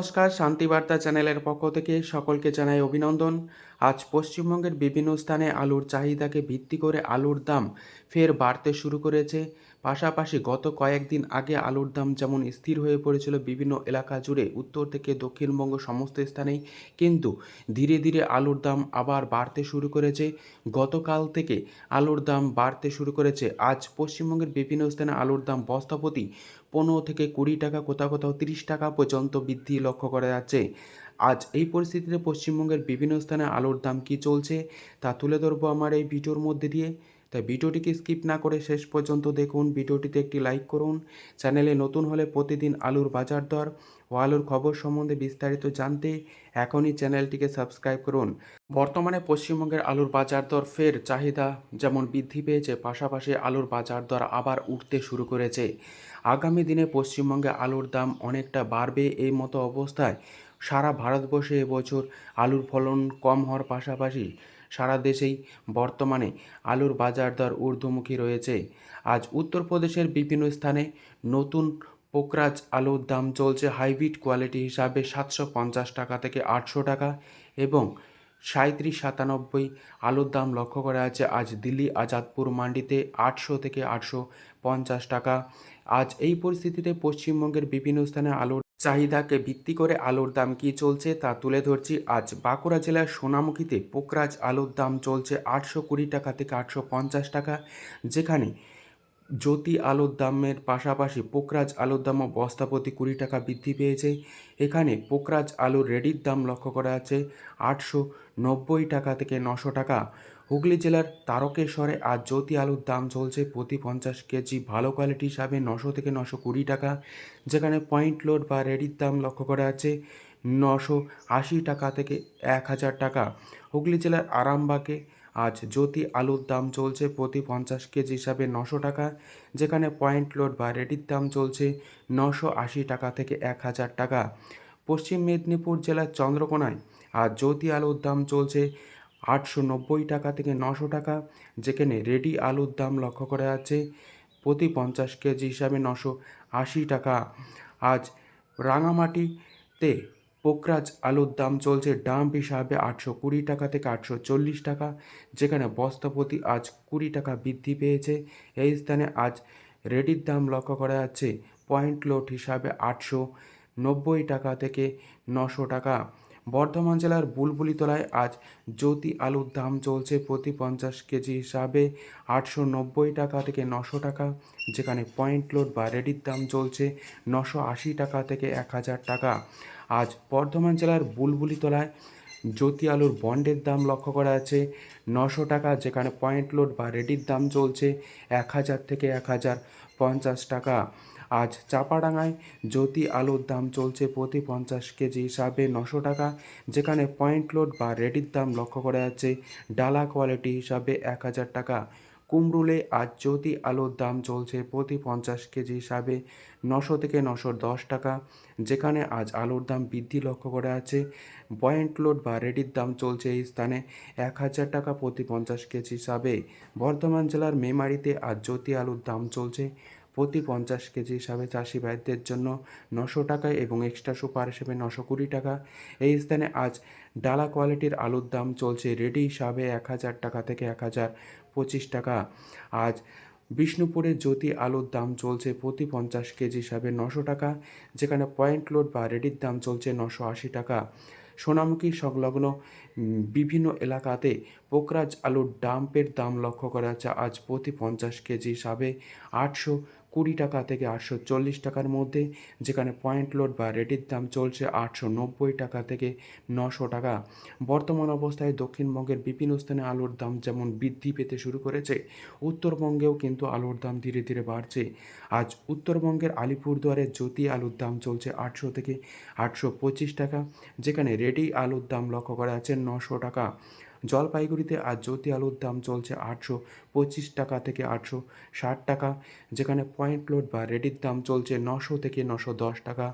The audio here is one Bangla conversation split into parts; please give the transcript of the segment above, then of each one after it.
নমস্কার শান্তিবার্তা চ্যানেলের পক্ষ থেকে সকলকে জানাই অভিনন্দন। আজ পশ্চিমবঙ্গের বিভিন্ন স্থানে আলুর চাহিদাকে ভিত্তি করে আলুর দাম ফের বাড়তে শুরু করেছে। পাশাপাশি গত কয়েকদিন আগে আলুর দাম যেমন স্থির হয়ে পড়েছিল বিভিন্ন এলাকা জুড়ে, উত্তর থেকে দক্ষিণবঙ্গ সমস্ত স্থানেই কিন্তু ধীরে ধীরে আলুর দাম আবার বাড়তে শুরু করেছে। গতকাল থেকে আলুর দাম বাড়তে শুরু করেছে। আজ পশ্চিমবঙ্গের বিভিন্ন স্থানে আলুর দাম বস্তাপতি পনেরো থেকে কুড়ি টাকা, কোথাও কোথাও তিরিশ টাকা পর্যন্ত বৃদ্ধি লক্ষ্য করা যাচ্ছে। আজ এই পরিস্থিতিতে পশ্চিমবঙ্গের বিভিন্ন স্থানে আলুর দাম কী চলছে তা তুলে ধরবো আমার এই ভিডিওর মধ্যে দিয়ে। তাই ভিডিওটিকে স্কিপ না করে শেষ পর্যন্ত দেখুন। ভিডিওটিতে একটি লাইক করুন। চ্যানেলে নতুন হলে প্রতিদিন আলুর বাজার দর ও আলুর খবর সম্বন্ধে বিস্তারিত জানতে এখনই চ্যানেলটিকে সাবস্ক্রাইব করুন। বর্তমানে পশ্চিমবঙ্গের আলুর বাজার দর ফের চাহিদা যেমন বৃদ্ধি পেয়েছে, পাশাপাশি আলুর বাজার দর আবার উঠতে শুরু করেছে। আগামী দিনে পশ্চিমবঙ্গে আলুর দাম অনেকটা বাড়বে এই মতো অবস্থায় সারা ভারতবর্ষে এবছর আলুর ফলন কম হওয়ার পাশাপাশি সারা দেশেই বর্তমানে আলুর বাজার দর ঊর্ধ্বমুখী রয়েছে। আজ উত্তরপ্রদেশের বিভিন্ন স্থানে নতুন পোকরাজ আলুর দাম চলছে হাইব্রিড কোয়ালিটি হিসাবে সাতশো পঞ্চাশ টাকা থেকে আটশো টাকা এবং সাঁত্রিশ সাতানব্বই আলুর দাম লক্ষ্য করা আছে আজ দিল্লি আজাদপুর মান্ডিতে আটশো থেকে আটশো পঞ্চাশ টাকা। আজ এই পরিস্থিতিতে পশ্চিমবঙ্গের বিভিন্ন স্থানে আলুর চাহিদাকে ভিত্তি করে আলুর দাম কি চলছে তা তুলে ধরছি আজ বাঁকুড়া জেলার সোনামুখীতে পোকরাজ আলুর দাম চলছে আটশো কুড়ি টাকা থেকে আটশো পঞ্চাশ টাকা, যেখানে জ্যোতি আলুর দামের পাশাপাশি পোকরাজ আলুর দামও বস্তা প্রতি কুড়ি টাকা বৃদ্ধি পেয়েছে। এখানে পোকরাজ আলুর রেডির দাম লক্ষ্য করা আছে আটশো নব্বই টাকা থেকে নশো টাকা। হুগলি জেলার তারকেশ্বরে আজ জ্যোতি আলুর দাম চলছে প্রতি পঞ্চাশ কেজি ভালো কোয়ালিটি হিসাবে নশো থেকে নশো কুড়ি টাকা। যেখানে পয়েন্ট লোড বা রেডির দাম লক্ষ্য করা আছে নশো আশি টাকা থেকে এক হাজার টাকা। হুগলি জেলার আরামবাগে আজ জ্যোতি আলুর দাম চলছে প্রতি পঞ্চাশ কেজি হিসাবে নশো টাকা, যেখানে পয়েন্ট লোড বা রেডির দাম চলছে নশো আশি টাকা থেকে এক হাজার টাকা। পশ্চিম মেদিনীপুর জেলার চন্দ্রকোনায় আজ জ্যোতি আলুর দাম চলছে আটশো নব্বই টাকা থেকে নশো টাকা, যেখানে রেডি আলুর দাম লক্ষ্য করা যাচ্ছে প্রতি পঞ্চাশ কেজি হিসাবে নশো আশি টাকা। আজ রাঙামাটিতে পোকরাজ আলুর দাম চলছে ডাম্প হিসাবে আটশো কুড়ি টাকা থেকে আটশো চল্লিশ টাকা, যেখানে বস্তাপতি আজ কুড়ি টাকা বৃদ্ধি পেয়েছে। এই স্থানে আজ রেডির দাম লক্ষ্য করা যাচ্ছে। পয়েন্ট লোড হিসাবে আটশো নব্বই টাকা থেকে নশো টাকা। বর্ধমান জেলার বুলবুলিতলায় আজ জ্যোতি আলুর দাম চলছে প্রতি পঞ্চাশ কেজি হিসাবে আটশো নব্বই টাকা থেকে নশো টাকা, যেখানে পয়েন্ট লোড বা রেডির দাম চলছে নশো আশি টাকা থেকে এক হাজার টাকা। আজ বর্ধমান জেলার বুলবুলিতলায় জ্যোতি আলুর বন্ডের দাম লক্ষ্য করা আছে নশো টাকা, যেখানে পয়েন্ট লোড বা রেডির দাম চলছে এক হাজার থেকে এক হাজার পঞ্চাশ টাকা। আজ চাপাডাঙ্গায় জ্যোতি আলুর দাম চলছে প্রতি পঞ্চাশ কেজি হিসাবে নশো টাকা, যেখানে পয়েন্ট লোড বা রেডির দাম লক্ষ্য করা যাচ্ছে ডালা কোয়ালিটি হিসাবে এক হাজার টাকা। কুমরুলে আজ জ্যোতি আলুর দাম চলছে প্রতি পঞ্চাশ কেজি হিসাবে নশো থেকে নশো দশ টাকা, যেখানে আজ আলুর দাম বৃদ্ধি লক্ষ্য করা আছে পয়েন্ট লোড বা রেডির দাম চলছে এই স্থানে এক হাজার টাকা প্রতি পঞ্চাশ কেজি হিসাবে। বর্ধমান জেলার মেমারিতে আজ জ্যোতি আলুর দাম চলছে প্রতি পঞ্চাশ কেজি হিসাবে চাষি ভাইদের জন্য নশো টাকা এবং এক্সট্রা সুপার হিসেবে নশো কুড়ি টাকা। এই স্থানে আজ ডালা কোয়ালিটির আলুর দাম চলছে রেডি হিসাবে এক হাজার টাকা থেকে এক হাজার পঁচিশ টাকা। আজ বিষ্ণুপুরের জ্যোতি আলুর দাম চলছে প্রতি পঞ্চাশ কেজি হিসাবে নশো টাকা, যেখানে পয়েন্ট লোড বা রেডির দাম চলছে নশো আশি টাকা। সোনামুখী সংলগ্ন বিভিন্ন এলাকাতে পোকরাজ আলুর ডাম্পের দাম লক্ষ্য করা যাচ্ছে। আজ প্রতি পঞ্চাশ কেজি হিসাবে আটশো কুড়ি টাকা থেকে আটশো চল্লিশ টাকার মধ্যে, যেখানে পয়েন্ট লোড বা রেডির দাম চলছে আটশো নব্বই টাকা থেকে নশো টাকা। বর্তমান অবস্থায় দক্ষিণবঙ্গের বিভিন্ন স্থানে আলুর দাম যেমন বৃদ্ধি পেতে শুরু করেছে, উত্তরবঙ্গেও কিন্তু আলুর দাম ধীরে ধীরে বাড়ছে। আজ উত্তরবঙ্গের আলিপুরদুয়ারে জ্যোতি আলুর দাম চলছে আটশো থেকে আটশো পঁচিশ টাকা, যেখানে রেডি আলুর দাম লক্ষ্য করা আছে নশো টাকা। জলপাইগুড়িতে আজ জ্যোতি আলুর দাম চলছে আটশো পঁচিশ টাকা থেকে আটশো ষাট টাকা, যেখানে পয়েন্ট লোড বা রেডির দাম চলছে নশো থেকে নশো দশ টাকা।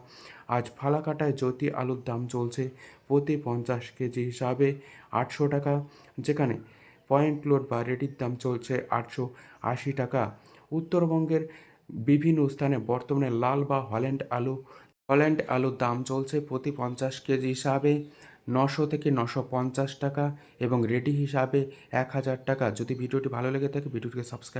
আজ ফালাকাটায় জ্যোতি আলুর দাম চলছে প্রতি পঞ্চাশ কেজি হিসাবে আটশো টাকা, যেখানে পয়েন্ট লোড বা রেডির দাম চলছে আটশো আশি টাকা। উত্তরবঙ্গের বিভিন্ন স্থানে বর্তমানে লাল বা হল্যান্ড আলু, হল্যান্ড আলুর দাম চলছে প্রতি পঞ্চাশ কেজি হিসাবে নশো থেকে নশো পঞ্চাশ টাকা এবং রেডি হিসাবে এক হাজার টাকা। যদি ভিডিওটি ভালো লেগে থাকে, ভিডিওটিকে সাবস্ক্রাইব